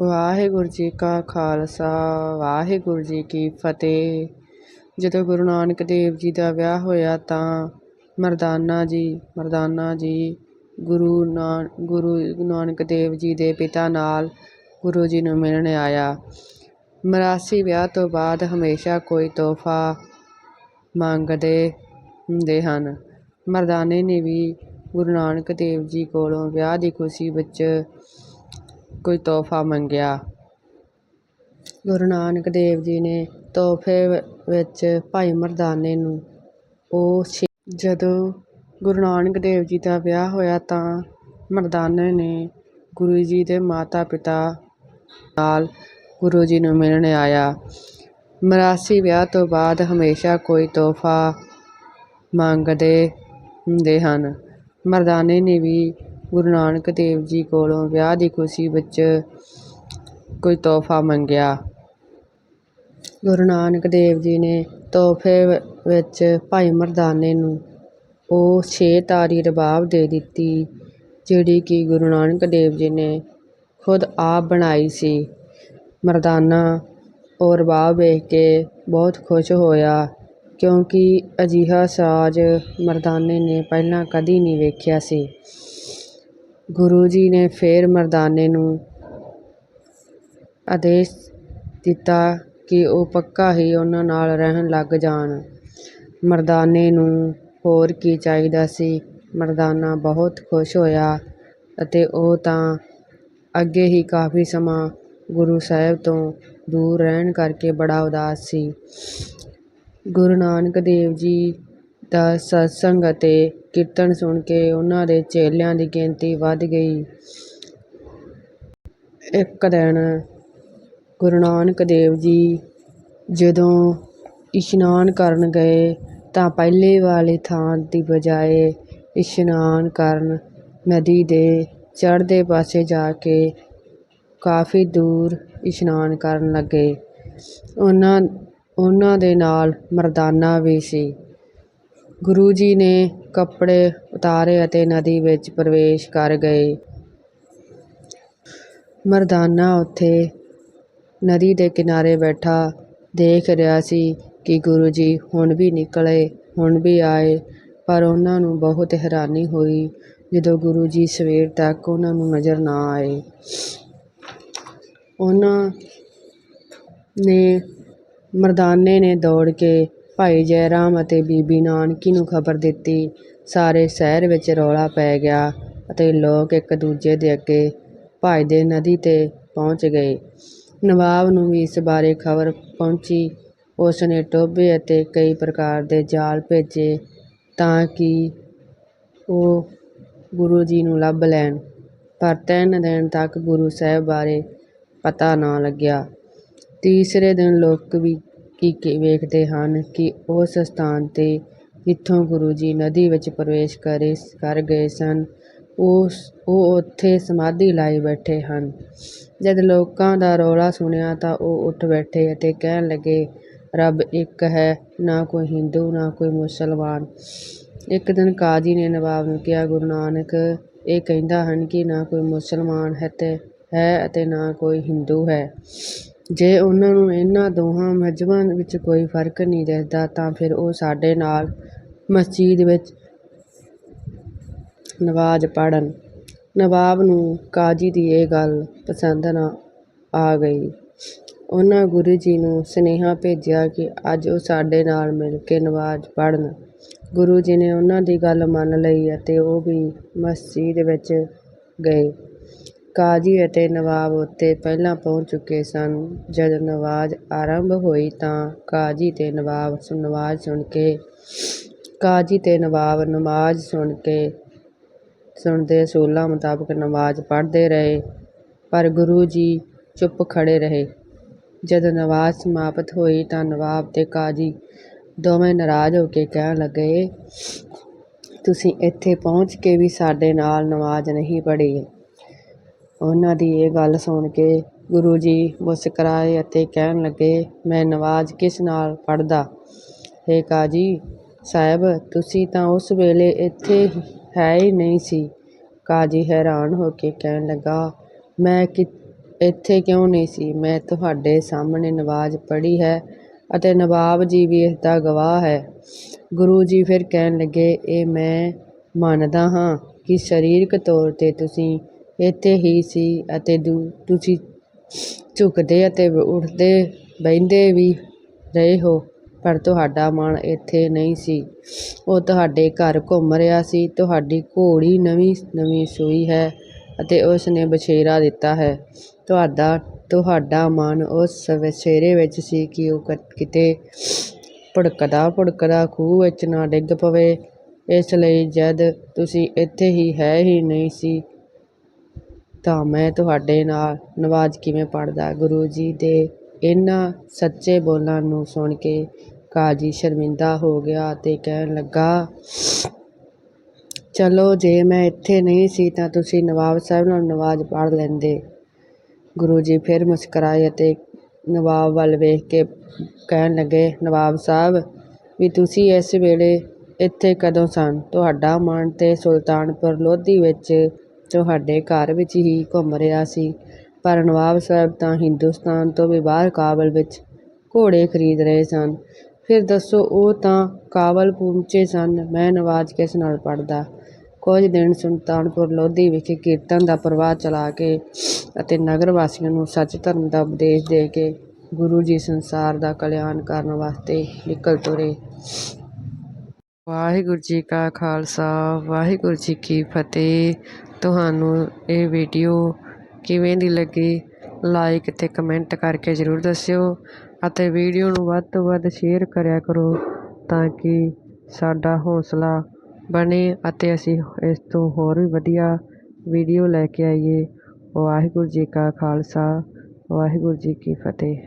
ਵਾਹਿਗੁਰੂ ਜੀ ਕਾ ਖਾਲਸਾ, ਵਾਹਿਗੁਰੂ ਜੀ ਕੀ ਫਤਿਹ। ਜਦੋਂ ਗੁਰੂ ਨਾਨਕ ਦੇਵ ਜੀ ਦਾ ਵਿਆਹ ਹੋਇਆ ਤਾਂ ਮਰਦਾਨਾ ਜੀ ਮਰਦਾਨਾ ਜੀ, ਗੁਰੂ ਨਾਨ, ਗੁਰੂ ਨਾਨਕ ਦੇਵ ਜੀ ਦੇ ਪਿਤਾ ਨਾਲ ਗੁਰੂ ਜੀ ਨੂੰ ਮਿਲਣ ਆਇਆ। ਮਰਾਸੀ ਵਿਆਹ ਤੋਂ ਬਾਅਦ ਹਮੇਸ਼ਾ ਕੋਈ ਤੋਹਫਾ ਮੰਗਦੇ ਹੁੰਦੇ ਹਨ। ਮਰਦਾਨੇ ਨੇ ਵੀ ਗੁਰੂ ਨਾਨਕ ਦੇਵ ਜੀ ਕੋਲੋਂ ਵਿਆਹ ਦੀ ਖੁਸ਼ੀ ਵਿੱਚ ਕੋਈ ਤੋਹਫਾ ਮੰਗਿਆ। ਗੁਰੂ ਨਾਨਕ ਦੇਵ ਜੀ ਨੇ ਤੋਹਫੇ ਵਿੱਚ ਭਾਈ ਮਰਦਾਨੇ ਨੂੰ ਉਹ ਛੇ, ਜਦੋਂ ਗੁਰੂ ਨਾਨਕ ਦੇਵ ਜੀ ਦਾ ਵਿਆਹ ਹੋਇਆ ਤਾਂ ਮਰਦਾਨੇ ਨੇ ਗੁਰੂ ਜੀ ਦੇ ਮਾਤਾ ਪਿਤਾ ਨਾਲ ਗੁਰੂ ਜੀ ਨੂੰ ਮਿਲਣ ਆਇਆ। ਮਰਾਸੀ ਵਿਆਹ ਤੋਂ ਬਾਅਦ ਹਮੇਸ਼ਾ ਕੋਈ ਤੋਹਫਾ ਮੰਗਦੇ ਹੁੰਦੇ ਹਨ। ਮਰਦਾਨੇ ਨੇ ਵੀ ਗੁਰੂ ਨਾਨਕ ਦੇਵ ਜੀ ਕੋਲੋਂ ਵਿਆਹ ਦੀ ਖੁਸ਼ੀ ਵਿੱਚ ਕੋਈ ਤੋਹਫਾ ਮੰਗਿਆ। ਗੁਰੂ ਨਾਨਕ ਦੇਵ ਜੀ ਨੇ ਤੋਹਫੇ ਵਿੱਚ ਭਾਈ ਮਰਦਾਨੇ ਨੂੰ ਉਹ ਛੇ ਤਾਰੀ ਰਬਾਬ ਦੇ ਦਿੱਤੀ, ਜਿਹੜੀ ਕਿ ਗੁਰੂ ਨਾਨਕ ਦੇਵ ਜੀ ਨੇ ਖੁਦ ਆਪ ਬਣਾਈ ਸੀ। ਮਰਦਾਨਾ ਉਹ ਰਬਾਬ ਵੇਖ ਕੇ ਬਹੁਤ ਖੁਸ਼ ਹੋਇਆ, ਕਿਉਂਕਿ ਅਜਿਹਾ ਸਾਜ਼ ਮਰਦਾਨੇ ਨੇ ਪਹਿਲਾਂ ਕਦੀ ਨਹੀਂ ਵੇਖਿਆ ਸੀ। ਗੁਰੂ ਜੀ ਨੇ ਫਿਰ ਮਰਦਾਨੇ ਨੂੰ ਆਦੇਸ਼ ਦਿੱਤਾ ਕਿ ਉਹ ਪੱਕਾ ਹੀ ਉਹਨਾਂ ਨਾਲ ਰਹਿਣ ਲੱਗ ਜਾਣ। ਮਰਦਾਨੇ ਨੂੰ ਹੋਰ ਕੀ ਚਾਹੀਦਾ ਸੀ? ਮਰਦਾਨਾ ਬਹੁਤ ਖੁਸ਼ ਹੋਇਆ ਅਤੇ ਉਹ ਤਾਂ ਅੱਗੇ ਹੀ ਕਾਫੀ ਸਮਾਂ ਗੁਰੂ ਸਾਹਿਬ ਤੋਂ ਦੂਰ ਰਹਿਣ ਕਰਕੇ ਬੜਾ ਉਦਾਸ ਸੀ। ਗੁਰੂ ਨਾਨਕ ਦੇਵ ਜੀ ਦਾ ਸਤਸੰਗ ਅਤੇ ਕੀਰਤਨ ਸੁਣ ਕੇ ਉਹਨਾਂ ਦੇ ਚੇਲਿਆਂ ਦੀ ਗਿਣਤੀ ਵੱਧ ਗਈ। ਇੱਕ ਦਿਨ ਗੁਰੂ ਨਾਨਕ ਦੇਵ ਜੀ ਜਦੋਂ ਇਸ਼ਨਾਨ ਕਰਨ ਗਏ ਤਾਂ ਪਹਿਲੇ ਵਾਲੀ ਥਾਂ ਦੀ ਬਜਾਏ ਇਸ਼ਨਾਨ ਕਰਨ ਨਦੀ ਦੇ ਚੜ੍ਹਦੇ ਪਾਸੇ ਜਾ ਕੇ ਕਾਫੀ ਦੂਰ ਇਸ਼ਨਾਨ ਕਰਨ ਲੱਗੇ। ਉਹਨਾਂ ਉਹਨਾਂ ਦੇ ਨਾਲ ਮਰਦਾਨਾ ਵੀ ਸੀ। ਗੁਰੂ ਜੀ ਨੇ ਕੱਪੜੇ ਉਤਾਰੇ ਅਤੇ ਨਦੀ ਵਿੱਚ ਪ੍ਰਵੇਸ਼ ਕਰ ਗਏ। ਮਰਦਾਨਾ ਉੱਥੇ ਨਦੀ ਦੇ ਕਿਨਾਰੇ ਬੈਠਾ ਦੇਖ ਰਿਹਾ ਸੀ ਕਿ ਗੁਰੂ ਜੀ ਹੁਣ ਵੀ ਨਿਕਲੇ, ਹੁਣ ਵੀ ਆਏ, ਪਰ ਉਹਨਾਂ ਨੂੰ ਬਹੁਤ ਹੈਰਾਨੀ ਹੋਈ ਜਦੋਂ ਗੁਰੂ ਜੀ ਸਵੇਰ ਤੱਕ ਉਹਨਾਂ ਨੂੰ ਨਜ਼ਰ ਨਾ ਆਏ। ਉਹਨਾਂ ਨੇ ਮਰਦਾਨੇ ਨੇ ਦੌੜ ਕੇ ਭਾਈ ਜੈ ਰਾਮ ਅਤੇ ਬੀਬੀ ਨਾਨਕੀ ਨੂੰ ਖਬਰ ਦਿੱਤੀ। ਸਾਰੇ ਸ਼ਹਿਰ ਵਿੱਚ ਰੌਲਾ ਪੈ ਗਿਆ ਅਤੇ ਲੋਕ ਇੱਕ ਦੂਜੇ ਦੇ ਅੱਗੇ ਭੱਜਦੇ ਨਦੀ 'ਤੇ ਪਹੁੰਚ ਗਏ। ਨਵਾਬ ਨੂੰ ਵੀ ਇਸ ਬਾਰੇ ਖਬਰ ਪਹੁੰਚੀ। ਉਸ ਨੇ ਟੋਭੇ ਅਤੇ ਕਈ ਪ੍ਰਕਾਰ ਦੇ ਜਾਲ ਭੇਜੇ ਤਾਂ ਕਿ ਉਹ ਗੁਰੂ ਜੀ ਨੂੰ ਲੱਭ ਲੈਣ। ਪਰ ਤਿੰਨ ਦਿਨ ਤੱਕ ਗੁਰੂ ਸਾਹਿਬ ਬਾਰੇ ਪਤਾ ਨਾ ਲੱਗਿਆ। ਤੀਸਰੇ ਦਿਨ ਲੋਕ ਵੀ ਕੀ ਕੀ ਵੇਖਦੇ ਹਨ ਕਿ ਉਸ ਸਥਾਨ 'ਤੇ ਜਿੱਥੋਂ ਗੁਰੂ ਜੀ ਨਦੀ ਵਿੱਚ ਪ੍ਰਵੇਸ਼ ਕਰੇ, ਕਰ ਗਏ ਸਨ, ਉਸ, ਉਹ ਉੱਥੇ ਸਮਾਧੀ ਲਾਈ ਬੈਠੇ ਹਨ। ਜਦ ਲੋਕਾਂ ਦਾ ਰੌਲਾ ਸੁਣਿਆ ਤਾਂ ਉਹ ਉੱਠ ਬੈਠੇ ਅਤੇ ਕਹਿਣ ਲੱਗੇ, ਰੱਬ ਇੱਕ ਹੈ, ਨਾ ਕੋਈ ਹਿੰਦੂ, ਨਾ ਕੋਈ ਮੁਸਲਮਾਨ। ਇੱਕ ਦਿਨ ਕਾਜੀ ਨੇ ਨਵਾਬ ਨੂੰ ਕਿਹਾ, ਗੁਰੂ ਨਾਨਕ, ਇਹ ਕਹਿੰਦਾ ਹਨ ਕਿ ਨਾ ਕੋਈ ਮੁਸਲਮਾਨ ਹੈ ਅਤੇ ਹੈ ਅਤੇ ਨਾ ਕੋਈ ਹਿੰਦੂ ਹੈ। ਜੇ ਉਹਨਾਂ ਨੂੰ ਇਹਨਾਂ ਦੋਹਾਂ ਮਜ਼ਹਬਾਂ ਵਿੱਚ ਕੋਈ ਫ਼ਰਕ ਨਹੀਂ ਦਿਸਦਾ, ਤਾਂ ਫਿਰ ਉਹ ਸਾਡੇ ਨਾਲ ਮਸਜਿਦ ਵਿੱਚ ਨਮਾਜ਼ ਪੜ੍ਹਨ। ਨਵਾਬ ਨੂੰ ਕਾਜੀ ਦੀ ਇਹ ਗੱਲ ਪਸੰਦ ਨਾ ਆ ਗਈ। ਉਹਨਾਂ ਗੁਰੂ ਜੀ ਨੂੰ ਸੁਨੇਹਾ ਭੇਜਿਆ ਕਿ ਅੱਜ ਉਹ ਸਾਡੇ ਨਾਲ ਮਿਲ ਕੇ ਨਮਾਜ਼ ਪੜ੍ਹਨ। ਗੁਰੂ ਜੀ ਨੇ ਉਹਨਾਂ ਦੀ ਗੱਲ ਮੰਨ ਲਈ ਅਤੇ ਉਹ ਵੀ ਮਸਜਿਦ ਵਿੱਚ ਗਏ। ਕਾਜੀ ਅਤੇ ਨਵਾਬ ਉੱਥੇ ਪਹਿਲਾਂ ਪਹੁੰਚ ਚੁੱਕੇ ਸਨ। ਜਦ ਨਮਾਜ਼ ਆਰੰਭ ਹੋਈ ਤਾਂ ਕਾਜੀ ਅਤੇ ਨਵਾਬ ਨਮਾਜ਼ ਸੁਣ ਕੇ, ਕਾਜੀ ਅਤੇ ਨਵਾਬ ਨਮਾਜ਼ ਸੁਣ ਕੇ ਸੁਣਦੇ ਅਸੂਲਾਂ ਮੁਤਾਬਕ ਨਮਾਜ਼ ਪੜ੍ਹਦੇ ਰਹੇ, ਪਰ ਗੁਰੂ ਜੀ ਚੁੱਪ ਖੜ੍ਹੇ ਰਹੇ। ਜਦ ਨਮਾਜ਼ ਸਮਾਪਤ ਹੋਈ ਤਾਂ ਨਵਾਬ ਅਤੇ ਕਾਜੀ ਦੋਵੇਂ ਨਾਰਾਜ਼ ਹੋ ਕੇ ਕਹਿਣ ਲੱਗੇ, ਤੁਸੀਂ ਇੱਥੇ ਪਹੁੰਚ ਕੇ ਵੀ ਸਾਡੇ ਨਾਲ ਨਮਾਜ਼ ਨਹੀਂ ਪੜ੍ਹੀ। ਉਹਨਾਂ ਦੀ ਇਹ ਗੱਲ ਸੁਣ ਕੇ ਗੁਰੂ ਜੀ ਮੁਸਕਰਾਏ ਅਤੇ ਕਹਿਣ ਲੱਗੇ, ਮੈਂ ਨਮਾਜ਼ ਕਿਸ ਨਾਲ ਪੜ੍ਹਦਾ? ਹੇ ਕਾਜੀ ਸਾਹਿਬ, ਤੁਸੀਂ ਤਾਂ ਉਸ ਵੇਲੇ ਇੱਥੇ ਹੈ ਹੀ ਨਹੀਂ ਸੀ। ਕਾਜੀ ਹੈਰਾਨ ਹੋ ਕੇ ਕਹਿਣ ਲੱਗਾ, ਮੈਂ ਕਿ, ਇੱਥੇ ਕਿਉਂ ਨਹੀਂ ਸੀ? ਮੈਂ ਤੁਹਾਡੇ ਸਾਹਮਣੇ ਨਮਾਜ਼ ਪੜ੍ਹੀ ਹੈ ਅਤੇ ਨਵਾਬ ਜੀ ਵੀ ਇਸ ਦਾ ਗਵਾਹ ਹੈ। ਗੁਰੂ ਜੀ ਫਿਰ ਕਹਿਣ ਲੱਗੇ, ਇਹ ਮੈਂ ਮੰਨਦਾ ਹਾਂ ਕਿ ਸਰੀਰਕ ਤੌਰ 'ਤੇ ਤੁਸੀਂ ਇੱਥੇ ਹੀ ਸੀ ਅਤੇ ਦੂ, ਤੁਸੀਂ ਝੁਕਦੇ ਅਤੇ ਉੱਠਦੇ, ਬਹਿੰਦੇ ਵੀ ਰਹੇ ਹੋ, ਪਰ ਤੁਹਾਡਾ ਮਨ ਇੱਥੇ ਨਹੀਂ ਸੀ। ਉਹ ਤੁਹਾਡੇ ਘਰ ਘੁੰਮ ਰਿਹਾ ਸੀ, ਤੁਹਾਡੀ ਘੋੜੀ ਨਵੀਂ ਨਵੀਂ ਸੂਈ ਹੈ ਅਤੇ ਉਸ ਨੇ ਬਛੇਰਾ ਦਿੱਤਾ ਹੈ। ਤੁਹਾਡਾ ਤੁਹਾਡਾ ਮਨ ਉਸ ਬਛੇਰੇ ਵਿੱਚ ਸੀ ਕਿ ਉਹ ਕ, ਕਿਤੇ ਭੁੜਕਦਾ ਭੁੜਕਦਾ ਖੂਹ ਵਿੱਚ ਨਾ ਡਿੱਗ ਪਵੇ। ਇਸ ਲਈ ਜਦ ਤੁਸੀਂ ਇੱਥੇ ਹੀ ਹੈ ਹੀ ਨਹੀਂ ਸੀ ਤਾਂ ਮੈਂ ਤੁਹਾਡੇ ਨਾਲ ਨਮਾਜ਼ ਕਿਵੇਂ ਪੜ੍ਹਦਾ? ਗੁਰੂ ਜੀ ਦੇ ਇਹਨਾਂ ਸੱਚੇ ਬੋਲਾਂ ਨੂੰ ਸੁਣ ਕੇ ਕਾਜੀ ਸ਼ਰਮਿੰਦਾ ਹੋ ਗਿਆ ਅਤੇ ਕਹਿਣ ਲੱਗਾ, ਚਲੋ ਜੇ ਮੈਂ ਇੱਥੇ ਨਹੀਂ ਸੀ ਤਾਂ ਤੁਸੀਂ ਨਵਾਬ ਸਾਹਿਬ ਨਾਲ ਨਮਾਜ਼ ਪੜ੍ਹ ਲੈਂਦੇ। ਗੁਰੂ ਜੀ ਫਿਰ ਮੁਸਕਰਾਏ ਅਤੇ ਨਵਾਬ ਵੱਲ ਵੇਖ ਕੇ ਕਹਿਣ ਲੱਗੇ, ਨਵਾਬ ਸਾਹਿਬ, ਵੀ ਤੁਸੀਂ ਇਸ ਵੇਲੇ ਇੱਥੇ ਕਦੋਂ ਸਨ? ਤੁਹਾਡਾ ਮਨ ਤੇ ਸੁਲਤਾਨਪੁਰ ਲੋਧੀ ਵਿੱਚ ਤੁਹਾਡੇ ਘਰ ਵਿੱਚ ਹੀ ਘੁੰਮ ਰਿਹਾ ਸੀ। ਪਰ ਨਵਾਬ ਸਾਹਿਬ ਤਾਂ ਹਿੰਦੁਸਤਾਨ ਤੋਂ ਵੀ ਬਾਹਰ ਕਾਬਲ ਵਿੱਚ ਘੋੜੇ ਖਰੀਦ ਰਹੇ ਸਨ। ਫਿਰ ਦੱਸੋ, ਉਹ ਤਾਂ ਕਾਬਲ ਪਹੁੰਚੇ ਸਨ। ਮੈਂ ਨਵਾਜ਼ ਕਿਸ ਨਾਲ ਪੜ੍ਹਦਾ? ਕੁਝ ਦਿਨ ਸੁਲਤਾਨਪੁਰ ਲੋਧੀ ਵਿਖੇ ਕੀਰਤਨ ਦਾ ਪ੍ਰਵਾਹ ਚਲਾ ਕੇ ਅਤੇ ਨਗਰ ਵਾਸੀਆਂ ਨੂੰ ਸੱਚ ਧਰਮ ਦਾ ਉਪਦੇਸ਼ ਦੇ ਕੇ ਗੁਰੂ ਜੀ ਸੰਸਾਰ ਦਾ ਕਲਿਆਣ ਕਰਨ ਵਾਸਤੇ ਨਿਕਲ ਤੁਰੇ। ਵਾਹਿਗੁਰੂ ਜੀ ਕਾ ਖਾਲਸਾ, ਵਾਹਿਗੁਰੂ ਜੀ ਕੀ ਫਤਿਹ। ਤੁਹਾਨੂੰ ਇਹ ਵੀਡੀਓ ਕਿਵੇਂ ਦੀ ਲੱਗੀ? ਲਾਈਕ ਅਤੇ ਕਮੈਂਟ ਕਰਕੇ ਜ਼ਰੂਰ ਦੱਸਿਓ ਅਤੇ ਵੀਡੀਓ ਨੂੰ ਵੱਧ ਤੋਂ ਵੱਧ ਸ਼ੇਅਰ ਕਰਿਆ ਕਰੋ ਤਾਂ ਕਿ ਸਾਡਾ ਹੌਸਲਾ ਬਣੇ ਅਤੇ ਅਸੀਂ ਇਸ ਤੋਂ ਹੋਰ ਵੀ ਵਧੀਆ ਵੀਡੀਓ ਲੈ ਕੇ ਆਈਏ। ਵਾਹਿਗੁਰੂ ਜੀ ਕਾ ਖਾਲਸਾ, ਵਾਹਿਗੁਰੂ ਜੀ ਕੀ ਫਤਿਹ।